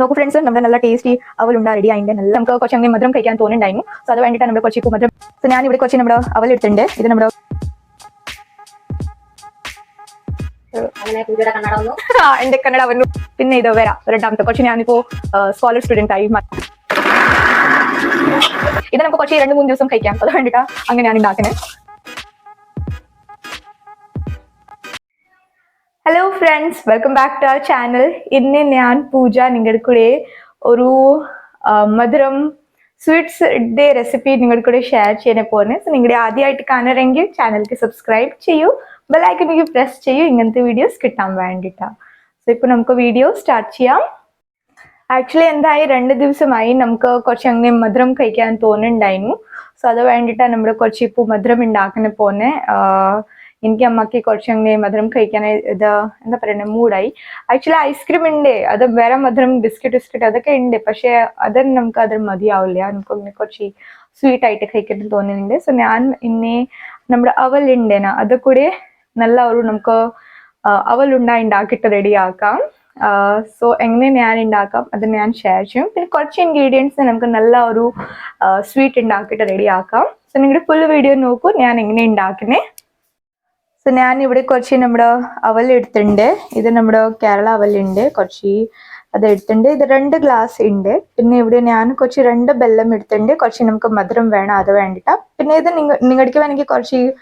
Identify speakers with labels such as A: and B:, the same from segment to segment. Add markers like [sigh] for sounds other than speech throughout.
A: നോക്കൂ ഫ്രണ്ട്സ് നമ്മുടെ നല്ല ടേസ്റ്റി അവലുണ്ട റെഡി ആയിട്ട് നല്ല നമുക്ക് കുറച്ച് അങ്ങനെ മധുരം കഴിക്കാൻ തോന്നുന്നുണ്ടായിരുന്നു. സോ അത് വേണ്ടിയിട്ടാണ് നമ്മുടെ കുറച്ച് മധുരം സോ ഞാൻ ഇവിടെ കുറച്ച് നമ്മുടെ അവൽ എടുത്തിട്ടുണ്ട്. ഇത് നമ്മുടെ [laughs] എന്റെ കന്നഡ വന്നു. പിന്നെ ഇത് വരാം രണ്ടാമത്തെ കുറച്ച് ഞാനിപ്പോ സ്കോളർ സ്റ്റുഡന്റ് ആയി ഇത് നമുക്ക് കുറച്ച് രണ്ട് മൂന്ന് ദിവസം കഴിക്കാം. അത് വേണ്ടിട്ടാ അങ്ങനെയാണ് ഉണ്ടാക്കുന്നത്. Hello friends welcome back to our channel ഇന്ന് ഞാൻ പൂജ നിങ്ങളുടെ കൂടെ ഒരു മധുരം സ്വീറ്റ്സ് ഡേ റെസിപ്പി നിങ്ങളുടെ കൂടെ ഷെയർ ചെയ്യാൻ പോകുന്നത് സോ നിങ്ങളുടെ ആദ്യമായിട്ട് കാണണമെങ്കിൽ ചാനലിക്ക് സബ്സ്ക്രൈബ് ചെയ്യൂ ബെല്ലൈക്കണിക്ക് പ്രസ് ചെയ്യൂ ഇങ്ങനത്തെ വീഡിയോസ് കിട്ടാൻ വേണ്ടിയിട്ടാണ് സോ ഇപ്പോൾ നമുക്ക് വീഡിയോ സ്റ്റാർട്ട് ചെയ്യാം ആക്ച്വലി എന്തായി രണ്ട് ദിവസമായി നമുക്ക് കുറച്ച് അങ്ങനെ മധുരം കഴിക്കാൻ തോന്നുന്നുണ്ടായിരുന്നു സോ അത് വേണ്ടിയിട്ടാണ് നമ്മൾ കുറച്ച് ഇപ്പോൾ മധുരം ഉണ്ടാക്കുന്ന പോന്നെ എനിക്ക് അമ്മയ്ക്ക് കുറച്ച് അങ്ങനെ മധുരം കഴിക്കാൻ ഇത് എന്താ പറയുന്നത് മൂടായി ആക്ച്വലി ഐസ്ക്രീം ഉണ്ട് അത് വേറെ മധുരം ബിസ്ക്കറ്റ് ബിസ്ക്കറ്റ് അതൊക്കെ ഉണ്ട് പക്ഷേ അത് നമുക്ക് അത് മതിയാവില്ല. നമുക്ക് കുറച്ച് സ്വീറ്റ് ആയിട്ട് കഴിക്കാൻ തോന്നുന്നുണ്ട്. സോ ഞാൻ ഇന്നെ നമ്മുടെ അവൽ ഉണ്ടേന അത് കൂടെ നല്ല ഒരു നമുക്ക് അവൽ ഉണ്ടായി ഉണ്ടാക്കിയിട്ട് റെഡി ആക്കാം. സോ എങ്ങനെ ഞാൻ ഉണ്ടാക്കാം അത് ഞാൻ ഷെയർ ചെയ്യും. പിന്നെ കുറച്ച് ഇൻഗ്രീഡിയൻസ് നമുക്ക് നല്ല ഒരു സ്വീറ്റ് ഉണ്ടാക്കിയിട്ട് റെഡി ആക്കാം. സോ നിങ്ങളുടെ ഫുൾ വീഡിയോ നോക്കൂ. ഞാൻ എങ്ങനെ ഉണ്ടാക്കുന്നേ ഞാൻ ഇവിടെ കുറച്ച് നമ്മുടെ അവൽ എടുത്തിട്ടുണ്ട്. ഇത് നമ്മുടെ കേരള അവൽ ഉണ്ട്. കുറച്ച് അത് എടുത്തിട്ടുണ്ട്. ഇത് രണ്ട് ഗ്ലാസ് ഉണ്ട്. പിന്നെ ഇവിടെ ഞാൻ കുറച്ച് രണ്ട് ബെല്ലം എടുത്തിട്ടുണ്ട്. കുറച്ച് നമുക്ക് മധുരം വേണം അത് വേണ്ടിട്ടാ. പിന്നെ ഇത് നിങ്ങ നിങ്ങൾക്ക് വേണമെങ്കിൽ കുറച്ച്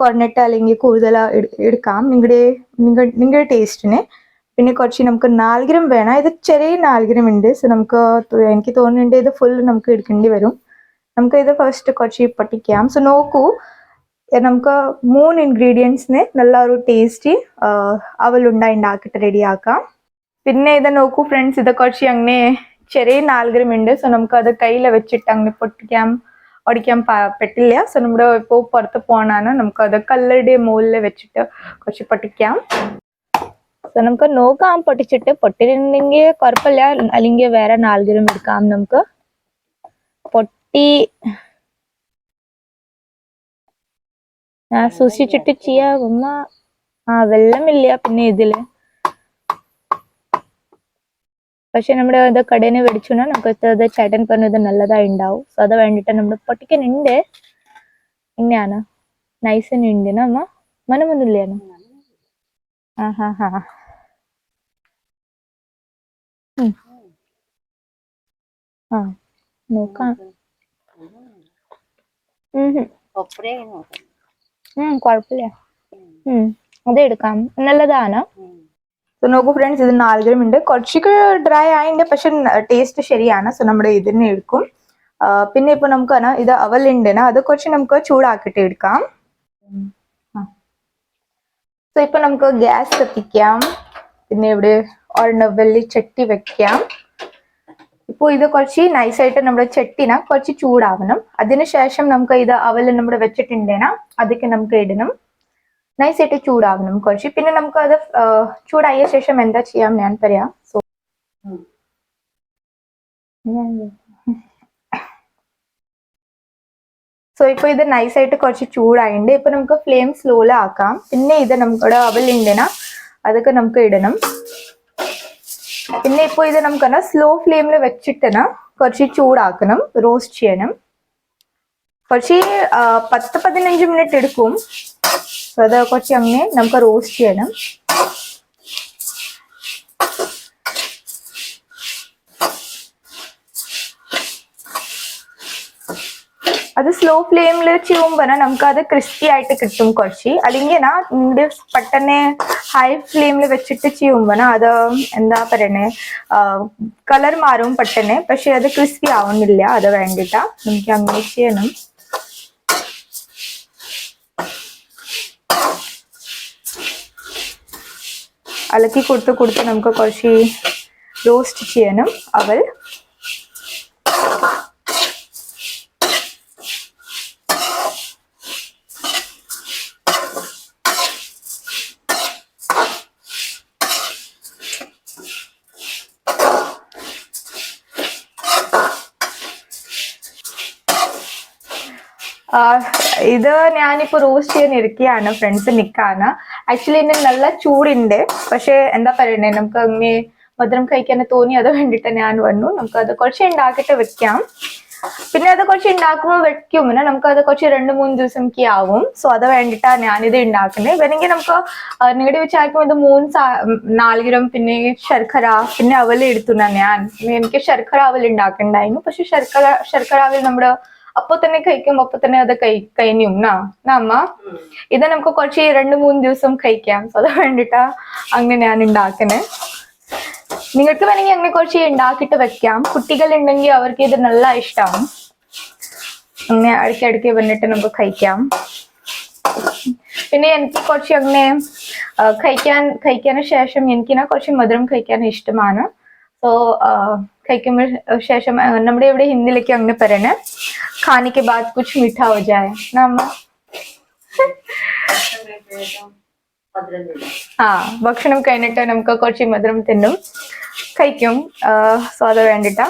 A: കുറഞ്ഞിട്ട് അല്ലെങ്കിൽ കൂടുതൽ എടു- എടുക്കാം. നിങ്ങളുടെ നിങ്ങൾ നിങ്ങളുടെ ടേസ്റ്റിന് പിന്നെ കുറച്ച് നമുക്ക് നാൽഗ്രം വേണം. ഇത് ചെറിയ നാൽഗ്രം ഉണ്ട്. സോ നമുക്ക് എനിക്ക് തോന്നുന്നുണ്ട് ഇത് ഫുൾ നമുക്ക് എടുക്കേണ്ടി വരും. നമുക്ക് ഇത് ഫസ്റ്റ് കുറച്ച് പൊട്ടിക്കാം. സോ നോക്കൂ. നമുക്ക് മൂന്ന് ഇൻഗ്രീഡിയൻസിന് നല്ല ഒരു ടേസ്റ്റി അവലുണ്ട ഉണ്ടാക്കിയിട്ട് റെഡിയാക്കാം പിന്നെ ഇത് നോക്കൂ ഫ്രണ്ട്സ് ഇത് കുറച്ച് അങ്ങനെ ചെറിയ നാൽഗ്രം ഉണ്ട് സോ നമുക്ക് അത് കയ്യിൽ വെച്ചിട്ട് അങ്ങനെ പൊട്ടിക്കാം ഓടിക്കാൻ പറ്റില്ല സോ നമ്മുടെ ഇപ്പോൾ പുറത്ത് പോകണമെന്ന് നമുക്ക് അത് കല്ലറുടെ മുകളിൽ വെച്ചിട്ട് കുറച്ച് പൊട്ടിക്കാം. സോ നമുക്ക് നോക്കാം പൊട്ടിച്ചിട്ട്. പൊട്ടിയിട്ടുണ്ടെങ്കിൽ കുഴപ്പമില്ല. അല്ലെങ്കിൽ വേറെ നാൽഗ്രം എടുക്കാം നമുക്ക്. പൊട്ടി ഞാൻ സൂക്ഷിച്ചിട്ട് ചെയ്യാം. ഉമ്മ ആ വെള്ളമില്ല പിന്നെ ഇതിൽ. പക്ഷെ നമ്മുടെ ഇത് കടയിൽ നിന്ന് നമുക്ക് അത് ചേട്ടൻ പറഞ്ഞത് നല്ലതായി ഉണ്ടാവും സോ അത് വേണ്ടിട്ട് നമ്മൾ പൊട്ടിക്കുന്നുണ്ട് ഇങ്ങനെയാണ്. നൈസ് തന്നെ ഉണ്ട് അമ്മ മനമൊന്നുമില്ലാണ് ആ ഹാ ഹാ. ആ നോക്കാം. ഉം ഉം കുഴപ്പമില്ല ഉം. അത് എടുക്കാം. നല്ലതാണ്. സോ നോക്കൂ ഫ്രണ്ട്സ് ഇത് നാലുഗ്രം ഉണ്ട്. കുറച്ചൊക്കെ ഡ്രൈ ആയിണ്ട് പക്ഷെ ടേസ്റ്റ് ശരിയാണ്. സോ നമ്മുടെ ഇതിനെ എടുക്കും. പിന്നെ ഇപ്പൊ നമുക്ക് ഇത് ഇത് ഉണ്ട് അത് കുറച്ച് നമുക്ക് ചൂടാക്കിയിട്ട് എടുക്കാം. സോ ഇപ്പൊ നമുക്ക് ഗ്യാസ് കത്തിക്കാം. പിന്നെ ഇവിടെ ഒരെണ്ണ വെള്ളി ചട്ടി വെക്കാം. ഇപ്പോൾ ഇത് കുറച്ച് നൈസായിട്ട് നമ്മുടെ ചെട്ടിന കുറച്ച് ചൂടാവണം. അതിനുശേഷം നമുക്ക് ഇത് അവൽ നമ്മുടെ വെച്ചിട്ടുണ്ടേന അതൊക്കെ നമുക്ക് ഇടണം. നൈസായിട്ട് ചൂടാവണം കുറച്ച്. പിന്നെ നമുക്ക് അത് ചൂടായ ശേഷം എന്താ ചെയ്യാം ഞാൻ പറയാം. സോ സോ ഇപ്പൊ ഇത് നൈസായിട്ട് കുറച്ച് ചൂടായിണ്ട്. ഇപ്പൊ നമുക്ക് ഫ്ലെയിം സ്ലോലാക്കാം പിന്നെ ഇത് നമ്മുടെ അവലുണ്ടേനാ അതൊക്കെ നമുക്ക് ഇടണം. പിന്നെ ഇത് നമുക്ക് സ്ലോ ഫ്ലെയിമിൽ വെച്ചിട്ട് കുറച്ച് ചൂടാക്കണം റോസ്റ്റ് ചെയ്യണം. കുറച്ച് പത്ത് പതിനഞ്ച് മിനിറ്റ് എടുക്കും. അത് കുറച്ച് അങ്ങനെ നമുക്ക് റോസ്റ്റ് ചെയ്യണം അത് സ്ലോ ഫ്ലെയിമിൽ ചെയ്യുമ്പോൾ നമുക്ക് അത് ക്രിസ്പി ആയിട്ട് കിട്ടും കുറച്ച്. അല്ലെങ്കിൽ നിങ്ങളുടെ പെട്ടെന്ന് ഹൈ ഫ്ലെയിമിൽ വെച്ചിട്ട് ചെയ്യുമ്പോൾ അത് എന്താ പറയണേ കളർ മാറും പെട്ടെന്ന് പക്ഷെ അത് ക്രിസ്പി ആവുന്നില്ല അത് വേണ്ടിട്ട. നമുക്ക് അങ്ങനെ ചെയ്യണം. അലക്കി കൊടുത്ത് കൊടുത്ത് നമുക്ക് കുറച്ച് റോസ്റ്റ് ചെയ്യണം അവൽ. ഇത് ഞാനിപ്പോ റോസ്റ്റ് ചെയ്യാൻ ഇരിക്കുകയാണ് ഫ്രണ്ട്സ് നിൽക്കാന്ന് ആക്ച്വലി ഇതിന് നല്ല ചൂടുണ്ട്. പക്ഷെ എന്താ പറയണേ നമുക്ക് അങ്ങനെ മധുരം കഴിക്കാൻ തോന്നി അത് വേണ്ടിയിട്ട് ഞാൻ വന്നു. നമുക്ക് അത് കുറച്ച് ഉണ്ടാക്കിയിട്ട് വെക്കാം. പിന്നെ അത് കുറച്ച് ഉണ്ടാക്കുമ്പോൾ വെക്കും. പിന്നെ നമുക്ക് അത് കുറച്ച് രണ്ട് മൂന്ന് ദിവസം ഒക്കെ ആവും. സോ അത് വേണ്ടിയിട്ടാണ് ഞാനിത് ഉണ്ടാക്കുന്നത്. വേണമെങ്കിൽ നമുക്ക് നീടി വെച്ചായിരിക്കും ഇത് മൂന്ന് നാളികരം പിന്നെ ശർക്കര പിന്നെ അവൽ എടുത്തുന്ന ഞാൻ എനിക്ക് ശർക്കര അവൽ ഉണ്ടാക്കണ്ടായിരുന്നു. പക്ഷെ ശർക്കര ശർക്കര അവൽ നമ്മുടെ അപ്പൊ തന്നെ കഴിക്കുമ്പോ അപ്പൊ തന്നെ അത് കഴി കഴിഞ്ഞു അമ്മ? ഇത് നമുക്ക് കുറച്ച് രണ്ട് മൂന്ന് ദിവസം കഴിക്കാം. അത് വേണ്ടിട്ടാ അങ്ങനെ ഞാൻ ഉണ്ടാക്കുന്നത് നിങ്ങൾക്ക് വേണമെങ്കിൽ അങ്ങനെ കുറച്ച് ഉണ്ടാക്കിയിട്ട് വെക്കാം. കുട്ടികൾ ഉണ്ടെങ്കിൽ അവർക്ക് ഇത് നല്ല ഇഷ്ടമാണ് അങ്ങനെ അടുക്കി അടുക്കി വന്നിട്ട് നമുക്ക് കഴിക്കാം. പിന്നെ എനിക്ക് കുറച്ച് അങ്ങനെ കഴിക്കാൻ കഴിക്കാൻ ശേഷം ഞാൻ കുറച്ച് മധുരം കഴിക്കാൻ ഇഷ്ടമാണ്. സോ കഴിക്കുമ്പോൾ ശേഷം നമ്മുടെ ഇവിടെ ഹിന്ദിയിലേക്ക് അങ്ങനെ പറയണേ. ഖാനിക്ക് बाद कुछ मीठा हो जाए ना अम्मा? ആ ഭക്ഷണം കഴിഞ്ഞിട്ട് നമുക്ക് കുറച്ച് മധുരം തിന്നും കഴിക്കും സോ വേണ്ടിട്ട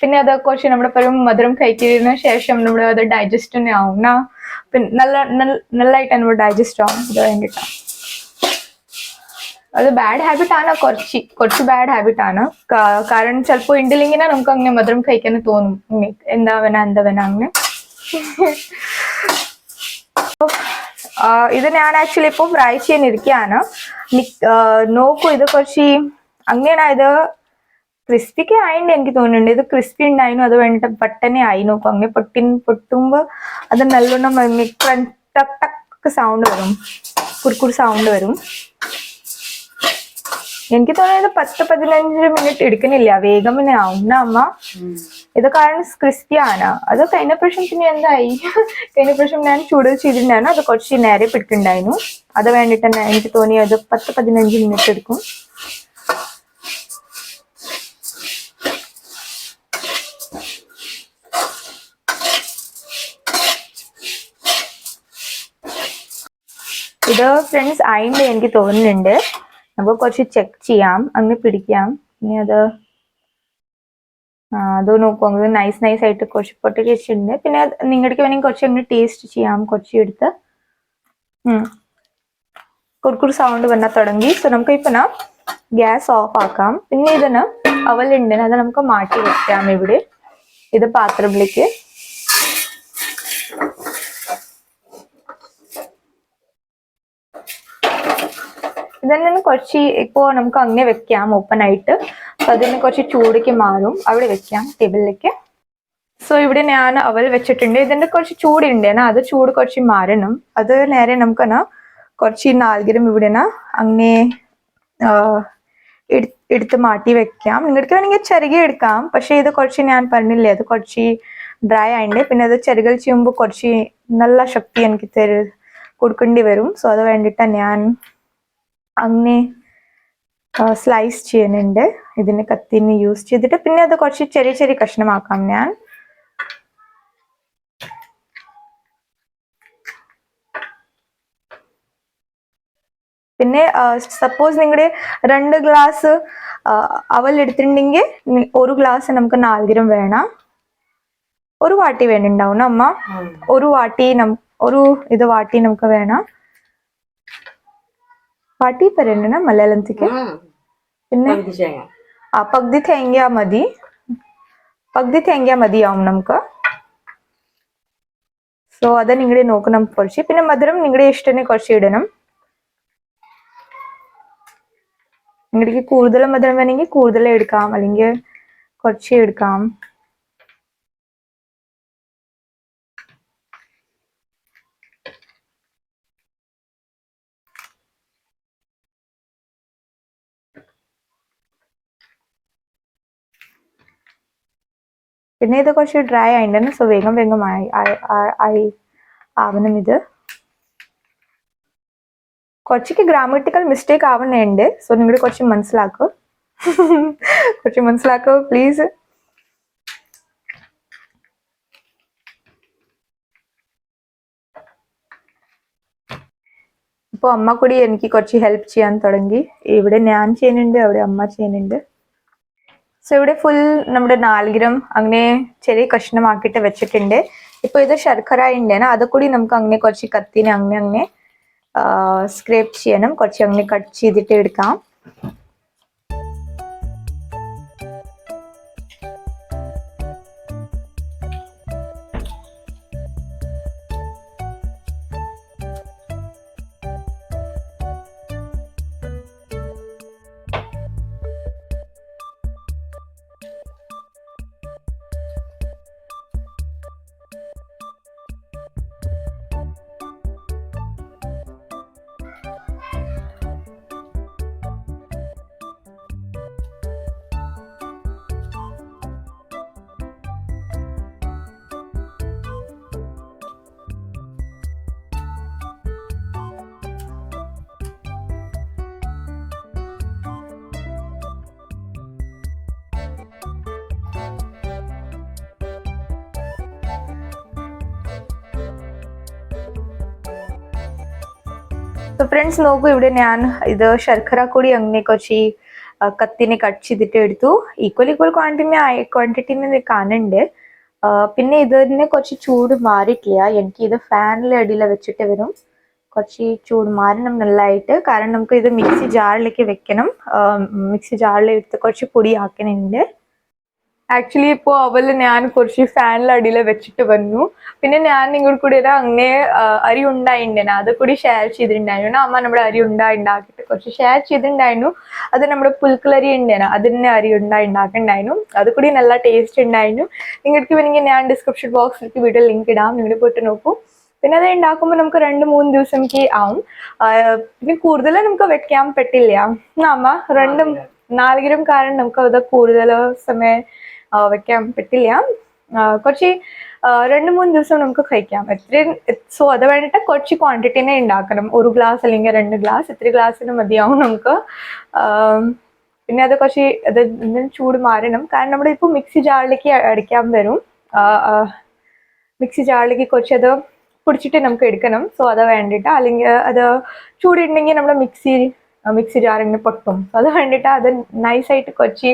A: പിന്നെ അത് കുറച്ച് നമ്മുടെ പറയും മധുരം കഴിക്കുന്നതിന് ശേഷം നമ്മുടെ അത് ഡൈജസ്റ്റ് തന്നെ ആവും പിന്നെ നല്ല നല്ല- നല്ലതായിട്ട് നമ്മൾ ഡൈജസ്റ്റ് ആവും അത് വേണ്ടിട്ടാ അത് ബാഡ് ഹാബിറ്റ് ആണ് കുറച്ച് കുറച്ച് ബാഡ് ഹാബിറ്റ് ആണ്. കാരണം ചിലപ്പോൾ ഉണ്ടില്ലെങ്കിൽ നമുക്ക് അങ്ങനെ മധുരം കഴിക്കാൻ തോന്നും. എന്താ വേണ എന്താ വേണ അങ്ങനെ. ഇത് ഞാൻ ആക്ച്വലി ഇപ്പോൾ ഫ്രൈ ചെയ്യാനിരിക്കുകയാണ് നോക്കൂ ഇത് കുറച്ച് അങ്ങനെയാണ് ഇത് ക്രിസ്പിക്ക് ആയിണ്ട് എനിക്ക് തോന്നുന്നുണ്ട്. ഇത് ക്രിസ്പി ഉണ്ടായിരുന്നു അത് വേണ്ടിട്ട് പെട്ടെന്ന് ആയി. നോക്കും അങ്ങനെ പൊട്ടി പൊട്ടുമ്പോൾ അത് നല്ലോണം ടക്ക് സൗണ്ട് വരും. കുറുക്കുർ സൗണ്ട് വരും. എനിക്ക് തോന്നുന്നത് പത്ത് പതിനഞ്ച് മിനിറ്റ് എടുക്കുന്നില്ല. വേഗം തന്നെ ആവുന്ന അമ്മ. ഇത് കാരണം ക്രിസ്പി ആണ് അത് കഴിഞ്ഞ പ്രാവശ്യം പിന്നെ എന്തായി? കഴിഞ്ഞ പ്രാവശ്യം ഞാൻ ചൂട് ചെയ്തിട്ടുണ്ടായിരുന്നു. അത് കുറച്ച് നേരെ പിടിക്കുന്നുണ്ടായിരുന്നു. അത് വേണ്ടിട്ട് തന്നെ എനിക്ക് തോന്നിയത് പത്ത് പതിനഞ്ച് മിനിറ്റ് എടുക്കും. ഇത് ഫ്രണ്ട്സ് ആയിണ്ട് എനിക്ക് തോന്നുന്നുണ്ട്. നമുക്ക് കുറച്ച് ചെക്ക് ചെയ്യാം. അങ്ങനെ പിടിക്കാം. ഇനി അത് അത് നോക്കും നൈസ് നൈസ് ആയിട്ട് കുറച്ച് പൊട്ടി വെച്ചിട്ടുണ്ട് പിന്നെ നിങ്ങൾക്ക് വേണമെങ്കിൽ കുറച്ച് അങ്ങനെ ടേസ്റ്റ് ചെയ്യാം. കുറച്ച് എടുത്ത്. കുറുക്കുറു സൗണ്ട് വന്നാൽ തുടങ്ങി. സോ നമുക്ക് ഇപ്പൊ ഗ്യാസ് ഓഫ് ആക്കാം. പിന്നെ ഇതിന് അവലുണ്ട് അത് നമുക്ക് മാറ്റി വെക്കാം ഇവിടെ. ഇത് പാത്രത്തിലേക്ക്. ഇതന്നെ കുറച്ച് ഇപ്പോ നമുക്ക് അങ്ങനെ വെക്കാം ഓപ്പൺ ആയിട്ട്. അപ്പൊ അതിന് കുറച്ച് ചൂടേക്ക് മാറും. അവിടെ വെക്കാം ടേബിളിലേക്ക്. സോ ഇവിടെ ഞാൻ അവൽ വെച്ചിട്ടുണ്ട്. ഇതിന്റെ കുറച്ച് ചൂടുണ്ടേനാ അത് ചൂട് കുറച്ച് മാറണം. അത് നേരെ നമുക്ക് എന്നാ കുറച്ച് നാൽഗിരം ഇവിടെ അങ്ങനെ എടുത്ത് മാറ്റി വെക്കാം. നിങ്ങൾക്ക് വേണമെങ്കിൽ ചെറുകി എടുക്കാം. പക്ഷെ ഇത് കുറച്ച് ഞാൻ പറഞ്ഞില്ലേ അത് കുറച്ച് ഡ്രൈ ആയിണ്ട് പിന്നെ അത് ചെറുകൾ ചെയ്യുമ്പോൾ കുറച്ച് നല്ല ശക്തി എനിക്ക് തരു കൊടുക്കേണ്ടി വരും. സോ അത് വേണ്ടിയിട്ടാണ് ഞാൻ അങ്ങനെ സ്ലൈസ് ചെയ്യുന്നുണ്ട്. ഇതിന് കത്തിന് യൂസ് ചെയ്തിട്ട് പിന്നെ അത് കുറച്ച് ചെറിയ ചെറിയ കഷ്ണമാക്കാം ഞാൻ. പിന്നെ സപ്പോസ് നിങ്ങളുടെ രണ്ട് ഗ്ലാസ് അവൽ എടുത്തിട്ടുണ്ടെങ്കിൽ ഒരു ഗ്ലാസ് നമുക്ക് നാൽഗിരം വേണം. ഒരു വാട്ടി വേണ്ടിണ്ടാവും അമ്മ ഒരു വാട്ടി നം ഒരു ഇത് വാട്ടി നമുക്ക് വേണം. വാട്ടി പറയണ്ട മലയാളത്തിക്ക് പിന്നെ ആ പഗ്തി തേങ്ങ മതി. പഗ്തി തേങ്ങ മതിയാവും നമുക്ക്. സോ അത് നിങ്ങളുടെ നോക്കണം കുറച്ച്. പിന്നെ മധുരം നിങ്ങളുടെ ഇഷ്ടത്തിന് കുറച്ച് ഇടണം. നിങ്ങൾക്ക് കൂടുതൽ മധുരം വേണമെങ്കിൽ കൂടുതൽ എടുക്കാം. അല്ലെങ്കിൽ കുറച്ച് എടുക്കാം. പിന്നെ ഇത് കുറച്ച് ഡ്രൈ ആയിട്ടുണ്ട്. സോ വേഗം വേഗം ആയി ആയി- ആവണം ഇത്. കുറച്ചൊക്കെ ഗ്രാമറ്റിക്കൽ മിസ്റ്റേക്ക് ആവുന്നുണ്ട് സോ നിങ്ങൾ കുറച്ച് മനസ്സിലാക്കൂ. [laughs] കുറച്ച് മനസ്സിലാക്കൂ പ്ലീസ് ഇപ്പോൾ അമ്മ കൂടി എനിക്ക് കുറച്ച് ഹെൽപ്പ് ചെയ്യാൻ തുടങ്ങി. ഇവിടെ ഞാൻ ചെയ്യുന്നുണ്ട് അവിടെ അമ്മ ചെയ്യുന്നുണ്ട്. സോ ഇവിടെ ഫുൾ നമ്മുടെ നാളികരം അങ്ങനെ ചെറിയ കഷ്ണമാക്കിയിട്ട് വെച്ചിട്ടുണ്ട്. ഇപ്പൊ ഇത് ശർക്കര ഉണ്ടേന അത് കൂടി നമുക്ക് അങ്ങനെ കുറച്ച് കത്തിനെ അങ്ങനെ അങ്ങനെ സ്ക്രേപ്പ് ചെയ്യണം കുറച്ച് അങ്ങനെ കട്ട് ചെയ്തിട്ട് എടുക്കാം. സോ ഫ്രണ്ട്സ് നോക്കൂ ഇവിടെ ഞാൻ ഇത് ശർക്കര കൂടി അങ്ങനെ കുറച്ച് കത്തിനെ കട്ട് ചെയ്തിട്ട് എടുത്തു. ഈക്വൽ ഈക്വൽ ക്വാണ്ടിറ്റി ക്വാണ്ടിറ്റിനെ കാണുന്നുണ്ട്. ആ, പിന്നെ ഇതിനെ കുറച്ച് ചൂട് മാറിയിട്ടില്ല. എനിക്ക് ഇത് ഫാനിലെ അടിയിൽ വെച്ചിട്ട് വരും. കുറച്ച് ചൂട് മാറണം നല്ലതായിട്ട് കാരണം നമുക്ക് ഇത് മിക്സി ജാറിലേക്ക് വെക്കണം. മിക്സി ജാറിൽ എടുത്ത് കുറച്ച് പൊടി ആക്കണുണ്ട്. ആക്ച്വലി ഇപ്പോൾ അവൽ ഞാൻ കുറച്ച് ഫാനിൽ അടിയിൽ വെച്ചിട്ട് വന്നു. പിന്നെ ഞാൻ നിങ്ങളുടെ കൂടി ഒരു അങ്ങനെ അരി ഉണ്ടായിണ്ടായിരുന്നു. അത് കൂടി ഷെയർ ചെയ്തിട്ടുണ്ടായിരുന്നു. അമ്മ നമ്മുടെ അരി ഉണ്ടായി ഉണ്ടാക്കിയിട്ട് കുറച്ച് ഷെയർ ചെയ്തിട്ടുണ്ടായിരുന്നു. അത് നമ്മുടെ പുൽക്കളരി ഉണ്ടായിരുന്നു. അതിന് അരി ഉണ്ടായി ഉണ്ടാക്കണ്ടായിരുന്നു അത് കൂടി നല്ല ടേസ്റ്റ് ഉണ്ടായിരുന്നു. നിങ്ങൾക്ക് വേണമെങ്കിൽ ഞാൻ ഡിസ്ക്രിപ്ഷൻ ബോക്സിലേക്ക് വീഡിയോ ലിങ്ക് ഇടാം. നിങ്ങൾ പോയിട്ട് നോക്കൂ. പിന്നെ അത് ഉണ്ടാക്കുമ്പോൾ നമുക്ക് രണ്ട് മൂന്ന് ദിവസമൊക്കെ ആവും. പിന്നെ കൂടുതൽ നമുക്ക് വെക്കാൻ പറ്റില്ല. എന്നാ അമ്മ രണ്ടും നാളികരും കാരണം നമുക്ക് അത് കൂടുതൽ സമയം വെക്കാൻ പറ്റില്ല. കുറച്ച് രണ്ട് മൂന്ന് ദിവസം നമുക്ക് കഴിക്കാം. എത്രയും സോ അത് വേണ്ടിയിട്ട് കുറച്ച് ക്വാണ്ടിറ്റിനെ ഉണ്ടാക്കണം. ഒരു ഗ്ലാസ് അല്ലെങ്കിൽ രണ്ട് ഗ്ലാസ് ഇത്ര ഗ്ലാസ്സിന് മതിയാവും നമുക്ക്. പിന്നെ അത് കുറച്ച് അത് ചൂട് മാറണം. കാരണം നമ്മുടെ ഇപ്പോൾ മിക്സി ജാറിലേക്ക് അടിക്കാൻ വരും. മിക്സി ജാറിലേക്ക് കുറച്ച് അത് പൊടിച്ചിട്ട് നമുക്ക് എടുക്കണം. സോ അത് വേണ്ടിയിട്ട് അല്ലെങ്കിൽ അത് ചൂടുണ്ടെങ്കിൽ നമ്മുടെ മിക്സി മിക്സി ജാറിങ്ങനെ പൊട്ടും. അത് വേണ്ടിയിട്ട് അത് നൈസായിട്ട് കുറച്ച്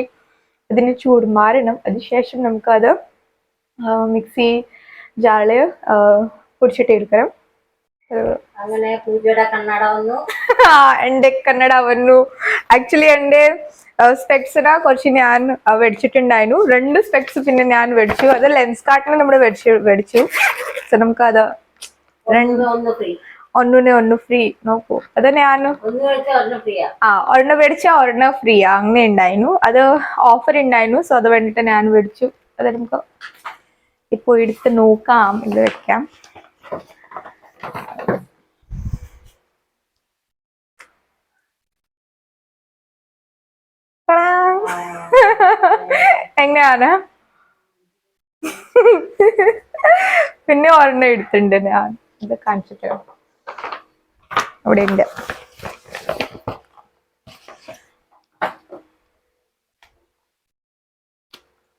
A: ഇതിന് ചൂട് മാറണം. അതിനുശേഷം നമുക്കത് മിക്സി ജാൾ പൊടിച്ചിട്ട് എടുക്കണം.
B: അങ്ങനെ പൂജയുടെ കണ്ണട വന്നു.
A: എന്റെ ആക്ച്വലി എന്റെ സ്പെക്സിന കുറച്ച് ഞാൻ വെടിച്ചിട്ടുണ്ടായിരുന്നു. മേടിച്ചിട്ടുണ്ടായിരുന്നു രണ്ട് സ്പെക്സ് പിന്നെ ഞാൻ മേടിച്ചു അത് ലെൻസ് കാർട്ടിന് നമ്മൾ മേടിച്ചു മേടിച്ചു സോ നമുക്കത് രണ്ട് ഒന്നിനെ ഒന്ന് ഫ്രീ നോക്കൂ. അത് ഞാൻ ആ? ഒരെണ്ണം മേടിച്ച ഒരെണ്ണം ഫ്രീ അങ്ങനെ ഉണ്ടായിരുന്നു അത് ഓഫർ ഉണ്ടായിരുന്നു സോ അത് വേണ്ടിട്ട് ഞാൻ മേടിച്ചു. അത് നമുക്ക് ഇപ്പൊ എടുത്ത് നോക്കാം. ഇത് വെക്കാം. എങ്ങനെയാണ് പിന്നെ ഒരെണ്ണം എടുത്തിട്ടുണ്ട് ഞാൻ. ഇത് കാണിച്ചിട്ട്. അവിടെ ഉണ്ട്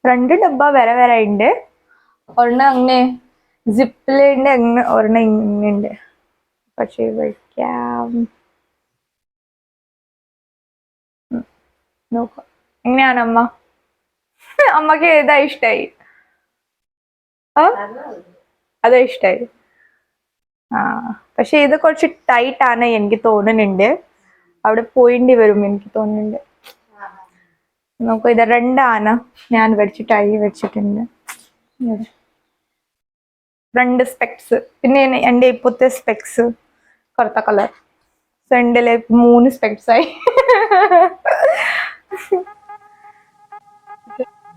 A: രണ്ട് ഡബ്ബ വരെ വരെ ഉണ്ട്. ഒരെണ്ണം അങ്ങനെ ജിപ്പിലുണ്ട് അങ്ങനെ ഒരെണ്ണം ഇങ്ങനെ ഉണ്ട് പക്ഷേ വയ്ക്കാം. നോക്കാം. എങ്ങനെയാണ് അമ്മ? [laughs] അമ്മയ്ക്ക് ഏതാ ഇഷ്ടായി? അതാ ഇഷ്ടായി. ആ. പക്ഷെ ഇത് കുറച്ച് ടൈറ്റ് ആണ് എനിക്ക് തോന്നുന്നുണ്ട്. അവിടെ പോയിണ്ടി വരും എനിക്ക് തോന്നുന്നുണ്ട്. നോക്കൂ ഇത് രണ്ടാണ്. ഞാൻ വെച്ചിട്ടായി വെച്ചിട്ടുണ്ട് രണ്ട് സ്പെക്സ് പിന്നെ എന്റെ ഇപ്പോഴത്തെ സ്പെക്സ് കറുത്ത കളർ സോ എന്റെ മൂന്ന് സ്പെക്സ് ആയി.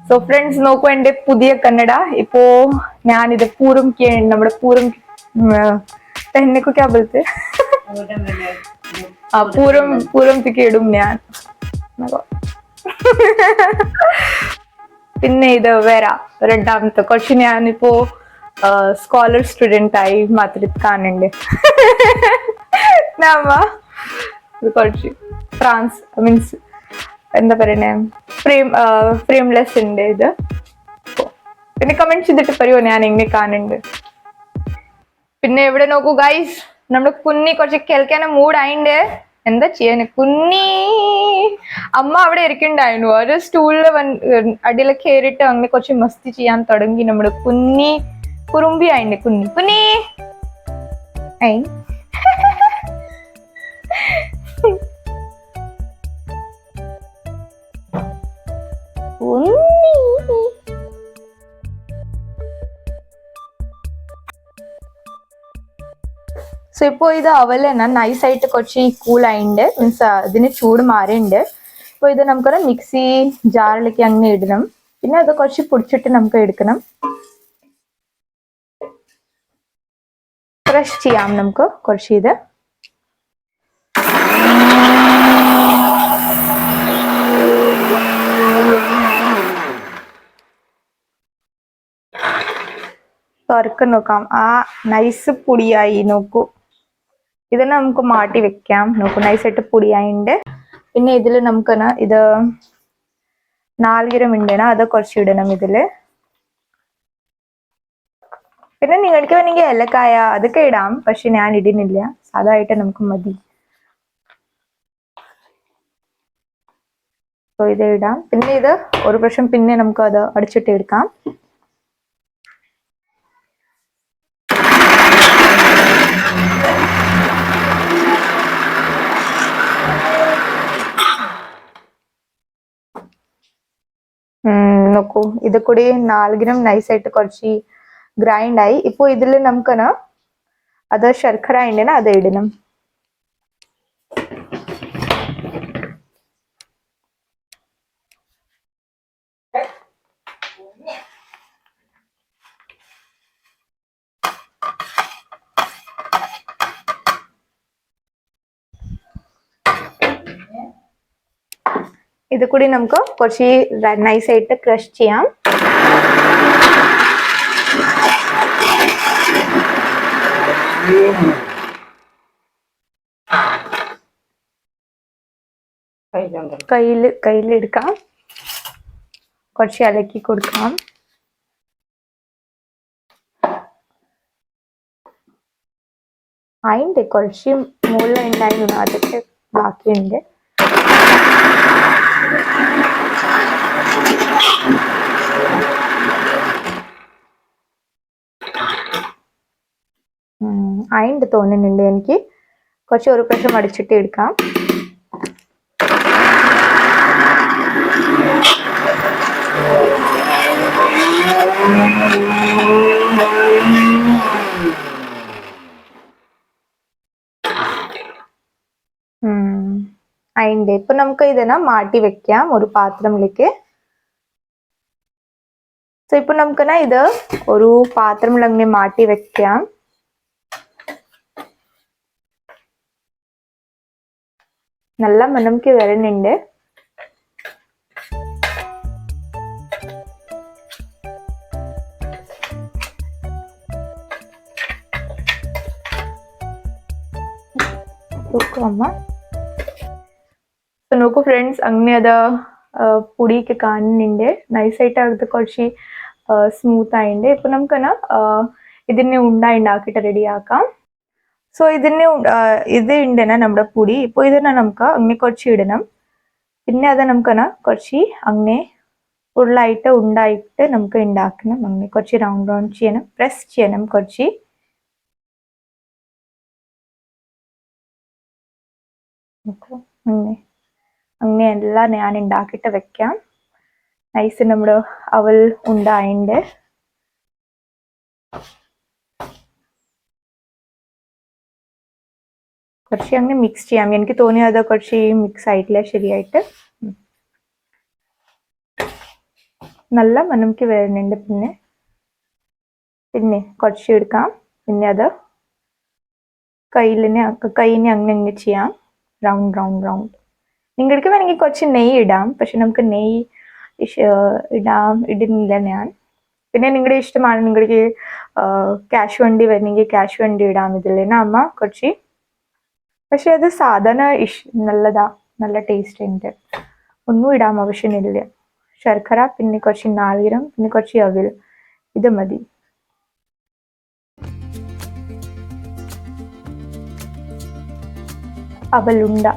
A: സോ ഫ്രണ്ട്സ് നോക്കൂ എന്റെ പുതിയ കന്നഡ. ഇപ്പോ ഞാനിത് പൂരം കി നമ്മുടെ പൂരം టెన్ కు క్యాబ్ వెళ్తే పూరం పూరం തിക്കേടും ഞാൻ പിന്നെ ഇത് വേറെ രണ്ടാമത്തെ കുറച്ച് ഞാനിപ്പോ സ്കോളർ സ്റ്റുഡന്റ് ആയി മാത്രിത് കാണുന്നുണ്ട് കുറച്ച് ഫ്രാൻസ് മീൻസ് എന്താ പറയണേ? ഫ്രെയിം ഫ്രെയിംലെസ് ഉണ്ട് ഇത്. പിന്നെ കമന്റ് ചെയ്തിട്ട് പറയുമോ ഞാൻ എങ്ങനെ കാണുന്നുണ്ട് പിന്നെ എവിടെ നോക്കൂ ഗൈസ് നമ്മുടെ കുഞ്ഞി കുറച്ച് കേൾക്കാൻ മൂടായിണ്ട് എന്താ ചെയ്യാന്? കുന്നി അമ്മ അവിടെ ഇരിക്കണ്ടായിരുന്നു. ഒരു സ്റ്റൂളിൽ അടിയിൽ കയറിയിട്ട് അങ്ങനെ കുറച്ച് മസ്തി ചെയ്യാൻ തുടങ്ങി. നമ്മുടെ കുന്നി കുറുമ്പി ആയിണ്ട്. കുന്നി കുന്നി ഐ. സോ ഇപ്പോൾ ഇത് അവലെന്ന നൈസായിട്ട് കുറച്ച് കൂൾ ആയിണ്ട്. മീൻസ് ഇതിന് ചൂട് മാറിയുണ്ട്. അപ്പോൾ ഇത് നമുക്കൊരു മിക്സി ജാറിലേക്ക് അങ്ങനെ ഇടണം. പിന്നെ അത് കുറച്ച് പൊടിച്ചിട്ട് നമുക്ക് എടുക്കണം. ക്രഷ് ചെയ്യാം നമുക്ക് കുറച്ച് ഇത്. തുറക്ക് നോക്കാം. ആ നൈസ് പൊടിയായി നോക്കൂ. ഇതെന്നെ നമുക്ക് മാറ്റി വെക്കാം. നോക്കൂ നൈസായിട്ട് പൊടിയായിണ്ട്. പിന്നെ ഇതിൽ നമുക്ക് ഇത് നാലുകിരം ഉണ്ടേനാ അത് കുറച്ച് ഇടണം ഇതിൽ. പിന്നെ നിങ്ങൾക്ക് വേണമെങ്കിൽ ഏലക്കായ അതൊക്കെ ഇടാം പക്ഷെ ഞാൻ ഇടുന്നില്ല. സാധാരണ നമുക്ക് മതി. ഇത് ഇടാം. പിന്നെ ഇത് ഒരു പ്രാവശ്യം പിന്നെ നമുക്ക് അത് അടിച്ചിട്ട് എടുക്കാം. നോക്കൂ. ഇത് കൂടി നാലുകിനും നൈസായിട്ട് കുറച്ച് ഗ്രൈൻഡായി ഇപ്പൊ ഇതിൽ നമുക്കന അത് ശർക്കര ഉണ്ടെങ്കിൽ അത് ഇടണം. ഇത് കൂടി നമുക്ക് കുറച്ച് നൈസായിട്ട് ക്രഷ് ചെയ്യാം. കയ്യിൽ കയ്യിലെടുക്കാം കുറച്ച് ഇലക്കി കൊടുക്കാം. അതിന്റെ കുറച്ച് മുകളിൽ ഉണ്ടായിരുന്നു. അതൊക്കെ ബാക്കിയുണ്ട്. ഉം, അതിന്റെ തോന്നുന്നുണ്ട് എനിക്ക് കുറച്ച് ഒരു പ്രാവശ്യം അടിച്ചിട്ട് എടുക്കാം ഉം. അതിന്റെ ഇപ്പൊ നമുക്ക് ഇതിനെ മാറ്റി വെക്കാം. ഒരു പാത്രത്തിലേക്ക്. സോ ഇപ്പൊ നമുക്കിന ഇത് ഒരു പാത്രത്തിൽ അങ്ങനെ മാറ്റി വെക്കാം. നല്ല മനംക്ക് വരുന്നുണ്ട് നോക്കൂ ഫ്രണ്ട്സ് അങ്ങനെ അത് പൊടിയൊക്കെ കാണുന്നുണ്ട്. നൈസായിട്ട് അത് കുറച്ച് സ്മൂത്ത് ആയിട്ട് ഇപ്പൊ നമുക്ക് എന്നാ ഇതിനെ ഉണ്ടായിണ്ടാക്കിട്ട് ഉണ്ടാക്കിയിട്ട് റെഡിയാക്കാം സോ ഇതിനെ ഇത് ഉണ്ടെന്ന നമ്മുടെ പൊടി. ഇപ്പൊ ഇതിനെ നമുക്ക് അങ്ങനെ കുറച്ച് ഇടണം. പിന്നെ അത് നമുക്ക് എന്നാ കുറച്ച് അങ്ങനെ ഫുള്ളായിട്ട് ഉണ്ടായിട്ട് നമുക്ക് ഉണ്ടാക്കണം അങ്ങനെ കുറച്ച് റൗണ്ട് റൗണ്ട് ചെയ്യണം. പ്രസ് ചെയ്യണം കുറച്ച്. അങ്ങനെ അങ്ങനെ എല്ലാം ഞാൻ ഉണ്ടാക്കിയിട്ട് വെക്കാം. നൈസ് നമ്മുടെ അവൽ ഉണ്ടായിണ്ട്. കുറച്ച് അങ്ങനെ മിക്സ് ചെയ്യാം. എനിക്ക് തോന്നി അത് കുറച്ച് മിക്സ് ആയിട്ടില്ല ശരിയായിട്ട്? നല്ല മണംക്ക് വരുന്നുണ്ട് പിന്നെ. പിന്നെ കുറച്ച് എടുക്കാം. പിന്നെ അത് കയ്യിലിനെ കൈയിനെ അങ്ങനെ ചെയ്യാം. റൗണ്ട് റൗണ്ട് റൗണ്ട് നിങ്ങൾക്ക് വേണമെങ്കിൽ കുറച്ച് നെയ്യ് ഇടാം. പക്ഷെ നമുക്ക് നെയ്യ് ഇടാം. ഇടുന്നില്ല ഞാൻ. പിന്നെ നിങ്ങളുടെ ഇഷ്ടമാണ് നിങ്ങൾക്ക് ക്യാഷ് വണ്ടി വരണമെങ്കിൽ ക്യാഷ് വണ്ടി ഇടാം ഇതിൽ. അമ്മ കുറച്ച് പക്ഷെ അത് സാധാരണ ഇഷ് നല്ലതാ. നല്ല ടേസ്റ്റ് ഉണ്ട്. ഒന്നും ഇടാൻ ആവശ്യമില്ല. ശർക്കര പിന്നെ കുറച്ച് നാളികരം പിന്നെ കുറച്ച് അവിൽ. ഇത് മതി. അവലുണ്ട.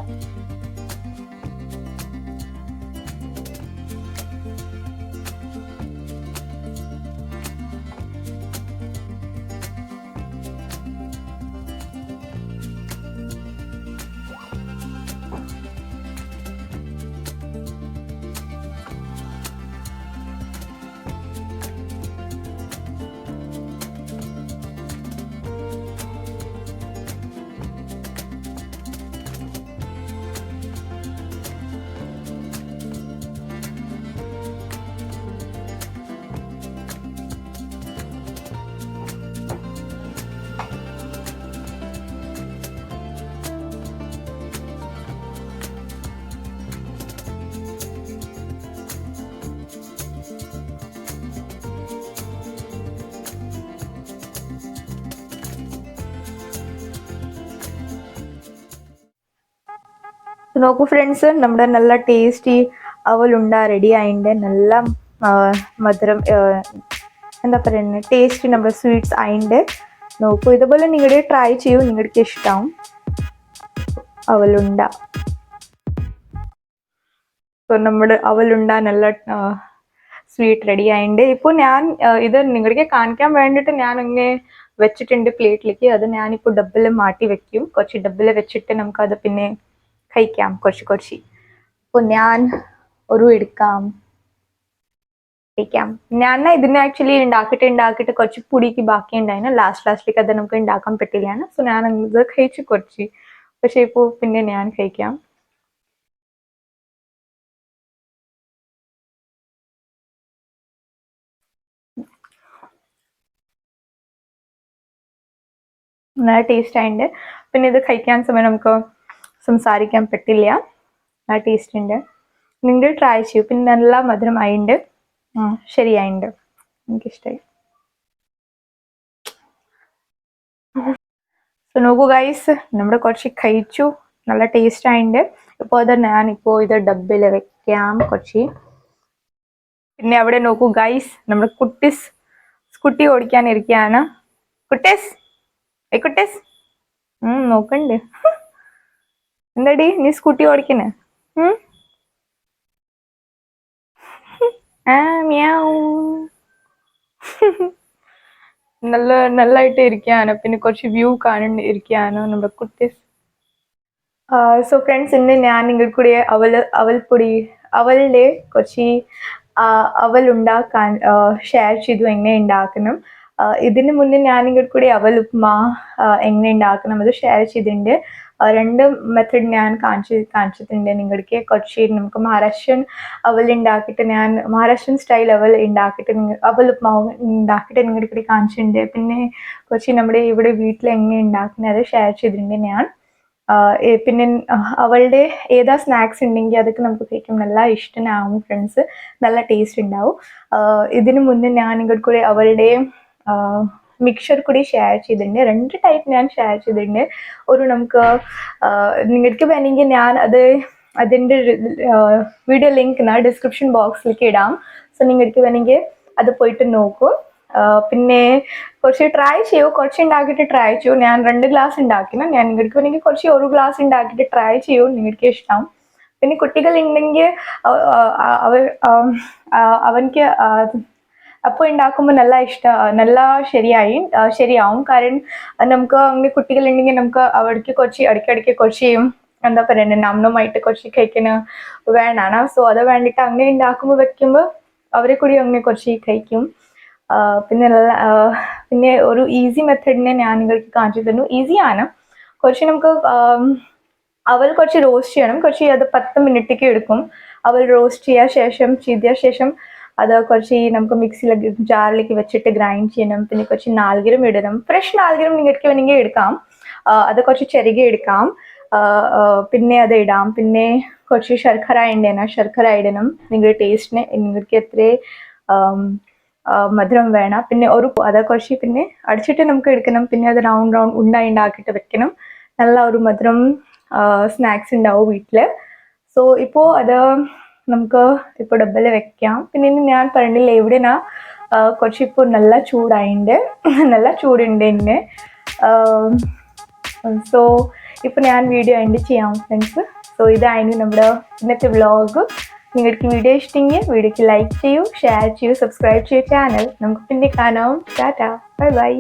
A: നോക്കൂ ഫ്രണ്ട്സ് നമ്മുടെ നല്ല ടേസ്റ്റി അവലുണ്ട റെഡി ആയിന്റെ നല്ല മധുരം എന്താ പറയുന്നത് ടേസ്റ്റി നമ്മുടെ സ്വീറ്റ്സ് ആയിണ്ട്. നോക്കൂ ഇതുപോലെ നിങ്ങളുടെ ട്രൈ ചെയ്യൂ നിങ്ങൾക്ക് ഇഷ്ടമാവും അവലുണ്ട. സോ നമ്മുടെ അവലുണ്ട നല്ല സ്വീറ്റ് റെഡി ആയിട്ടുണ്ട് ഇപ്പോൾ ഞാൻ ഇത് നിങ്ങൾക്ക് കാണിക്കാൻ വേണ്ടിയിട്ട് ഞാൻ അങ്ങനെ വെച്ചിട്ടുണ്ട് പ്ലേറ്റിലേക്ക് അത് ഞാനിപ്പോൾ ഡബ്ബിൽ മാറ്റി വെക്കും. കുറച്ച് ഡബ്ബിൽ വെച്ചിട്ട് നമുക്കത് പിന്നെ കഴിക്കാം. കുറച്ച് കുറച്ച്. അപ്പോൾ ഞാൻ ഒരു എടുക്കാം. കഴിക്കാം. ഞാൻ ഇതിനെ ആക്ച്വലി ഉണ്ടാക്കിയിട്ട് ഉണ്ടാക്കിയിട്ട് കുറച്ച് പൊടിക്ക് ബാക്കി ഉണ്ടായിരുന്നു ലാസ്റ്റ് ലാസ്റ്റിലേക്ക് അത് നമുക്ക് ഉണ്ടാക്കാൻ പറ്റില്ലാണ് സോ ഞാൻ ഇത് കഴിച്ചു കുറച്ച്. പക്ഷെ ഇപ്പോൾ പിന്നെ ഞാൻ കഴിക്കാം. നല്ല ടേസ്റ്റ് ആയിട്ടുണ്ട് പിന്നെ ഇത് കഴിക്കാൻ സമയം നമുക്ക് സംസാരിക്കാൻ പറ്റില്ല. ആ ടേസ്റ്റ് ഉണ്ട്. നിങ്ങൾ ട്രൈ ചെയ്യൂ. പിന്നെ നല്ല മധുരമായിണ്ട് ശരിയായിണ്ട്. എനിക്കിഷ്ടമായി സോ നോക്കൂ ഗൈസ് നമ്മുടെ കുറച്ച് കഴിച്ചു. നല്ല ടേസ്റ്റ് ആയിണ്ട്. ഇപ്പോൾ അത് ഞാനിപ്പോൾ ഇത് ഡബ്ബിൽ വെക്കാം കുറച്ച്. പിന്നെ അവിടെ നോക്കൂ ഗൈസ് നമ്മൾ കുട്ടീസ് സ്കൂട്ടി ഓടിക്കാൻ ഇരിക്കുകയാണ്. കുട്ടേസ് ഏ കുട്ടേസ്. നോക്കണ്ട്. എന്താടി? നീ സ്കൂട്ടി ഓടിക്കണേ ആ നല്ല നല്ലതായിട്ട് ഇരിക്കാനോ. പിന്നെ കുറച്ച് വ്യൂ കാണണ്ട ഇരിക്കാനോ നമ്മുടെ കുട്ടീസ്. സോ ഫ്രണ്ട്സ് ഇന്ന് ഞാൻ നിങ്ങൾക്ക് കൂടി അവൽ അവൽപ്പൊടി അവളുടെ കുറച്ച് അവൽ ഉണ്ടാക്കാൻ ഷെയർ ചെയ്തു എങ്ങനെ ഉണ്ടാക്കണം. ഇതിന് മുന്നേ ഞാൻ നിങ്ങൾക്ക് കൂടെ അവൽ ഉപ്മാ എങ്ങനെ ഉണ്ടാക്കണം അത് ഷെയർ ചെയ്തിട്ടുണ്ട്. രണ്ട് മെത്തേഡ് ഞാൻ കാണിച്ചു കാണിച്ചിട്ടുണ്ട്. നിങ്ങൾക്ക് കുറച്ച് നമുക്ക് മഹാരാഷ്ട്രൻ അവൽ ഉണ്ടാക്കിയിട്ട് ഞാൻ മഹാരാഷ്ട്രൻ സ്റ്റൈൽ അവൽ ഉണ്ടാക്കിയിട്ട് നിങ്ങൾ അവൽ ഉപ്മാവ് ഉണ്ടാക്കിയിട്ട് നിങ്ങളുടെ കാണിച്ചിട്ടുണ്ട്. പിന്നെ കുറച്ച് നമ്മുടെ ഇവിടെ വീട്ടിൽ എങ്ങനെ ഉണ്ടാക്കുന്നത് അത് ഷെയർ ചെയ്തിട്ടുണ്ട് ഞാൻ. പിന്നെ അവളുടെ ഏതാ സ്നാക്സ് ഉണ്ടെങ്കിൽ അതൊക്കെ നമുക്ക് കഴിക്കും. നല്ല ഇഷ്ടനാവും ഫ്രണ്ട്സ് നല്ല ടേസ്റ്റ് ഉണ്ടാവും ഇതിന് മുന്നേ ഞാൻ ഇങ്ങോട്ട് കൂടെ അവളുടെ മിക്സർ കൂടി ഷെയർ ചെയ്തിട്ടുണ്ട്. രണ്ട് ടൈപ്പ് ഞാൻ ഷെയർ ചെയ്തിട്ടുണ്ട്. ഒരു നമുക്ക് നിങ്ങൾക്ക് വേണമെങ്കിൽ ഞാൻ അത് അതിന്റെ വീഡിയോ ലിങ്ക് ഞാൻ ഡിസ്ക്രിപ്ഷൻ ബോക്സിലേക്ക് ഇടാം. സോ നിങ്ങൾക്ക് വേണമെങ്കിൽ അത് പോയിട്ട് നോക്കൂ. പിന്നെ കുറച്ച് ട്രൈ ചെയ്യൂ. കുറച്ച് ഉണ്ടാക്കിയിട്ട് ട്രൈ ചെയ്യൂ. ഞാൻ രണ്ട് ഗ്ലാസ് ഉണ്ടാക്കിന. ഞാൻ നിങ്ങൾക്ക് വേണമെങ്കിൽ കുറച്ച് ഒരു ഗ്ലാസ് ഉണ്ടാക്കിയിട്ട് ട്രൈ ചെയ്യൂ. നിങ്ങൾക്ക് ഇഷ്ടം. പിന്നെ കുട്ടികൾ ഉണ്ടെങ്കിൽ അവ അവൻക്ക് അപ്പോൾ ഉണ്ടാക്കുമ്പോൾ നല്ല ഇഷ്ട നല്ല ശരിയായി ശരിയാവും. കാരണം നമുക്ക് അങ്ങനെ കുട്ടികളുണ്ടെങ്കിൽ നമുക്ക് അവിടേക്ക് കുറച്ച് ഇടയ്ക്കിടയ്ക്ക് കുറച്ച് എന്താ പറയുക നമ്മളുമായിട്ട് കുറച്ച് കഴിക്കുന്ന വേണാണ്. സോ അത് വേണ്ടിയിട്ട് അങ്ങനെ ഉണ്ടാക്കുമ്പോൾ വെക്കുമ്പോൾ അവരെ കൂടി അങ്ങനെ കുറച്ച് കഴിക്കും. പിന്നെ നല്ല പിന്നെ ഒരു ഈസി മെത്തേഡിനെ ഞാൻ നിങ്ങൾക്ക് കാണിച്ചു തരുന്നു. ഈസിയാണ് കുറച്ച് നമുക്ക് അവൽ കുറച്ച് റോസ്റ്റ് ചെയ്യണം. കുറച്ച് അത് പത്ത് മിനിറ്റേക്ക് എടുക്കും. അവൽ റോസ്റ്റ് ചെയ്യാൻ ശേഷം ചെയ്ത ശേഷം അത് കുറച്ച് നമുക്ക് മിക്സിയിലേക്ക് ജാറിലേക്ക് വെച്ചിട്ട് ഗ്രൈൻഡ് ചെയ്യണം. പിന്നെ കുറച്ച് നാൽഗിരം ഇടണം. ഫ്രഷ് നാൽഗിരം നിങ്ങൾക്ക് വേണമെങ്കിൽ എടുക്കാം. അത് കുറച്ച് ചെറുകി എടുക്കാം. പിന്നെ അത് ഇടാം. പിന്നെ കുറച്ച് ശർക്കര ഇടണം. ശർക്കര ഇടണം. നിങ്ങളുടെ ടേസ്റ്റിന് നിങ്ങൾക്ക് എത്ര മധുരം വേണം. പിന്നെ ഒരു അത് കുറച്ച് പിന്നെ അടിച്ചിട്ട് നമുക്ക് എടുക്കണം. പിന്നെ അത് റൗണ്ട് റൗണ്ട് ഉണ്ടായിണ്ടാക്കിയിട്ട് വെക്കണം. നല്ല ഒരു മധുരം സ്നാക്സ് ഉണ്ടാവും വീട്ടിൽ സോ ഇപ്പോൾ അത് നമുക്ക് ഇപ്പോൾ ഡബ്ബിൽ വെക്കാം. പിന്നെ ഇനി ഞാൻ പറഞ്ഞില്ല എവിടെനാ ആ, കുറച്ച് ഇപ്പോൾ നല്ല ചൂടായിണ്ട്. [laughs] നല്ല ചൂടുണ്ട് എന്നെ സോ ഇപ്പോൾ ഞാൻ വീഡിയോ അതിന്റെ ചെയ്യാം ഫ്രണ്ട്സ് സോ ഇതായിരുന്നു നമ്മുടെ ഇന്നത്തെ വ്ലോഗ് നിങ്ങൾക്ക് വീഡിയോ ഇഷ്ടമെങ്കിൽ വീഡിയോക്ക് ലൈക്ക് ചെയ്യൂ ഷെയർ ചെയ്യൂ സബ്സ്ക്രൈബ് ചെയ്യൂ ചാനൽ നമുക്ക് പിന്നെ കാണാം. Tata bye bye